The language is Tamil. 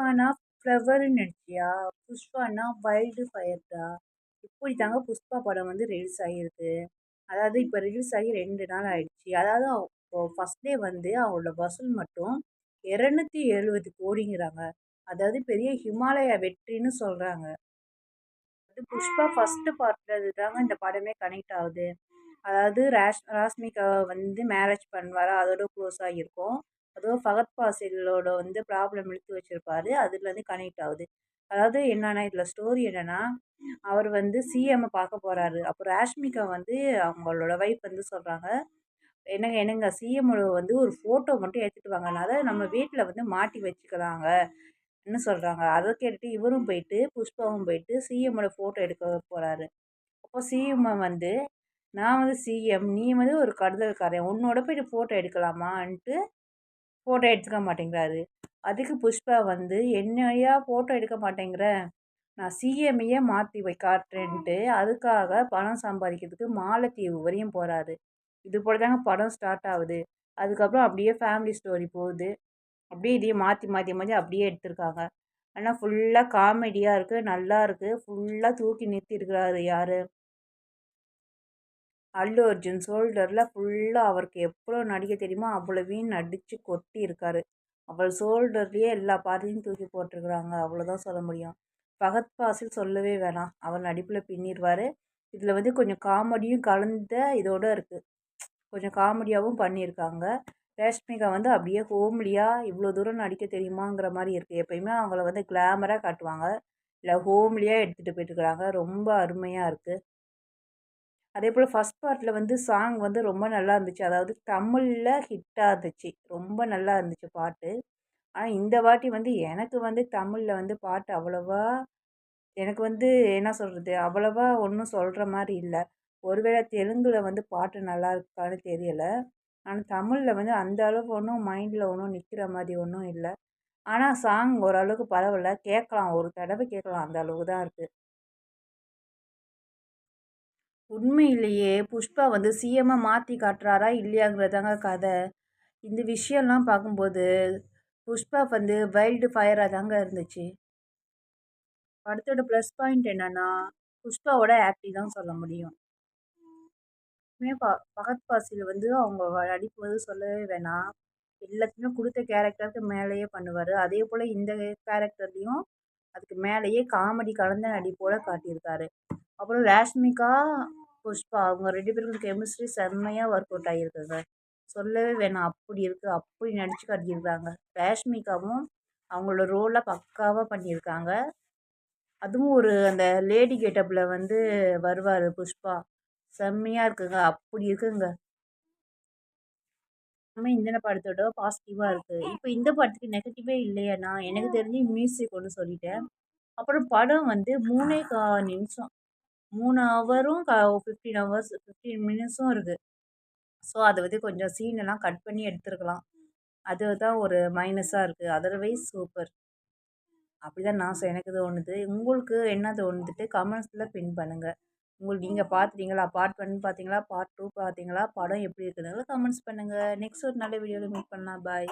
புஷ்பானா ஃப்ளவர்னு நடிச்சியா புஷ்பானா வைல்டு ஃபயர்டா இப்படி தாங்க புஷ்பா படம் வந்து ரிலீஸ் ஆகியிருக்கு. அதாவது இப்போ ரிலீஸ் ஆகி ரெண்டு நாள் ஆயிடுச்சு. அதாவது ஃபஸ்ட் டே வந்து அவங்களோட வசூல் மட்டும் இரநூத்தி எழுபது கோடிங்கிறாங்க. அதாவது பெரிய ஹிமாலயா வெற்றின்னு சொல்கிறாங்க அது புஷ்பா ஃபஸ்ட்டு பார்ட்டில் தாங்க இந்த படமே கனெக்ட் ஆகுது. அதாவது ராஷ் ராஷ்மிகா வந்து மேரேஜ் பண்ணுவாரா? அதோட க்ளோஸ் ஆகியிருக்கும். அதுவும் ஃபகத் ஃபாசிலோட வந்து ப்ராப்ளம் இழுத்து வச்சுருப்பாரு. அதுலேருந்து கனெக்ட் ஆகுது. அதாவது என்னென்னா இதில் ஸ்டோரி என்னென்னா அவர் வந்து சிஎம்மை பார்க்க போகிறாரு அப்போ ராஷ்மிகா வந்து அவங்களோட ஒய்ஃப் வந்து சொல்கிறாங்க என்னங்க என்னங்க சிஎம்மோட வந்து ஒரு ஃபோட்டோ மட்டும் எடுத்துகிட்டு வாங்க. அதை நம்ம வீட்டில் வந்து மாட்டி வச்சுக்கலாங்க என்ன சொல்கிறாங்க அதை கேட்டுட்டு இவரும் போயிட்டு புஷ்பாவும் போயிட்டு சிஎம்மோட ஃபோட்டோ எடுக்க போகிறாரு அப்போ சிஎம்மை வந்து நான் வந்து சிஎம் நீ வந்து ஒரு கடுதல்காரன் உன்னோட போயிட்டு ஃபோட்டோ எடுக்கலாமான்ட்டு ஃபோட்டோ எடுத்துக்க மாட்டேங்கிறாரு. அதுக்கு புஷ்பா வந்து என்னையா ஃபோட்டோ எடுக்க மாட்டேங்கிற? நான் சிஎம்ஐயே மாற்றி வை காட்டுறேன்ட்டு அதுக்காக பணம் சம்பாதிக்கிறதுக்கு மாலத்தீவு வரையும் போகிறாரு இது போல் தாங்க படம் ஸ்டார்ட் ஆகுது. அதுக்கப்புறம் அப்படியே ஃபேமிலி ஸ்டோரி போகுது. அப்படியே இதையும் மாற்றி மாற்றி மாற்றி அப்படியே எடுத்திருக்காங்க. ஆனால் ஃபுல்லாக காமெடியாக இருக்குது நல்லா இருக்குது ஃபுல்லாக தூக்கி நிறுத்தியிருக்கிறாரு யார்? அல்லு அர்ஜுன் ஷோல்டரில் ஃபுல்லாக அவருக்கு எவ்வளோ நடிக்க தெரியுமோ அவ்வளவையும் நடித்து கொட்டி இருக்கார் அவள் ஷோல்டர்லேயே எல்லா பாதையும் தூக்கி போட்டிருக்கிறாங்க. அவ்வளோதான் சொல்ல முடியும். ஃபகத் ஃபாசில் சொல்லவே வேணாம். அவர் நடிப்பில் பின்னிடுவார் இதில் வந்து கொஞ்சம் காமெடியும் கலந்த இதோடு இருக்குது கொஞ்சம் காமெடியாகவும் பண்ணியிருக்காங்க. ரேஷ்மிகா வந்து அப்படியே ஹோம்லியாக இவ்வளோ தூரம் நடிக்க தெரியுமாங்கிற மாதிரி இருக்குது எப்பயுமே அவங்கள வந்து கிளாமராக காட்டுவாங்க. இல்லை ஹோம்லியாக எடுத்துகிட்டு போயிட்டுருக்குறாங்க ரொம்ப அருமையாக இருக்குது அதே போல் ஃபஸ்ட் பார்ட்டில் வந்து சாங் வந்து ரொம்ப நல்லா இருந்துச்சு. அதாவது தமிழில் ஹிட்டாக இருந்துச்சு. ரொம்ப நல்லா இருந்துச்சு பாட்டு. ஆனால் இந்த வாட்டி வந்து எனக்கு வந்து தமிழில் வந்து பாட்டு அவ்வளோவா எனக்கு வந்து என்ன சொல்கிறது அவ்வளோவா ஒன்றும் சொல்கிற மாதிரி இல்லை. ஒருவேளை தெலுங்கில் வந்து பாட்டு நல்லா இருக்கான்னு தெரியலை. ஆனால் தமிழில் வந்து அந்த அளவுக்கு ஒன்றும் மைண்டில் ஒன்றும் நிற்கிற மாதிரி ஒன்றும் இல்லை. ஆனால் சாங் ஓரளவுக்கு பரவாயில்ல. கேட்கலாம். ஒரு தடவை கேட்கலாம். அந்த அளவுக்கு தான் இருக்குது உண்மையிலேயே புஷ்பா வந்து சிஎம்மாக மாற்றி காட்டுறாரா இல்லையாங்கிறதாங்க கதை. இந்த விஷயம்லாம் பார்க்கும்போது புஷ்பா வந்து வைல்டு ஃபயராக தாங்க இருந்துச்சு. படத்தோட ப்ளஸ் பாயிண்ட் என்னென்னா புஷ்பாவோட ஆக்டிங் தான் சொல்ல முடியும். ப பகத் பாசியில் வந்து அவங்க நடிப்பு வந்து சொல்லவே வேணாம். எல்லாத்தையுமே கொடுத்த கேரக்டருக்கு மேலேயே பண்ணுவார். அதே போல் இந்த கேரக்டர்லேயும் அதுக்கு மேலேயே காமெடி கலந்த நடிப்போட காட்டியிருக்காரு. அப்புறம் ராஷ்மிகா புஷ்பா அவங்க ரெண்டு பேருக்கும் கெமிஸ்ட்ரி செம்மையாக ஒர்க் அவுட் ஆகியிருக்குங்க. சொல்லவே வேணாம். அப்படி இருக்குது அப்படி நடித்து காட்டியிருக்காங்க. ரேஷ்மிகாவும் அவங்களோட ரோலை பக்காவாக பண்ணியிருக்காங்க. அதுவும் ஒரு அந்த லேடி கெட்டப்பில் வந்து வருவார் புஷ்பா. செம்மையாக இருக்குங்க. அப்படி இருக்குங்க. நம்ம இந்த படத்தோட பாசிட்டிவாக இருக்குது இப்போ இந்த படத்துக்கு நெகட்டிவே நான் எனக்கு தெரிஞ்சு மியூசிக் ஒன்று சொல்லிட்டேன். அப்புறம் படம் வந்து மூணே கா நிமிஷம். மூணு ஹவரும் க ஃபிஃப்டீன் ஹவர்ஸ் ஃபிஃப்டீன் மினிட்ஸும் இருக்குது ஸோ அதை வந்து கொஞ்சம் சீனெல்லாம் கட் பண்ணி எடுத்துருக்கலாம். அது தான் ஒரு மைனஸாக இருக்குது அதர்வைஸ் சூப்பர் அப்படி தான் நான் எனக்கு தோணுது. உங்களுக்கு என்ன தோணுதுட்டு கமெண்ட்ஸில் பின் பண்ணுங்கள் உங்களுக்கு நீங்கள் பார்த்துட்டீங்களா பார்ட் ஒன் பார்த்தீங்களா பார்ட் டூ பார்த்தீங்களா படம் எப்படி இருக்குதுங்களா கமெண்ட்ஸ் பண்ணுங்கள் நெக்ஸ்ட் ஒரு நல்ல வீடியோவில் மீட் பண்ணலாம். பாய்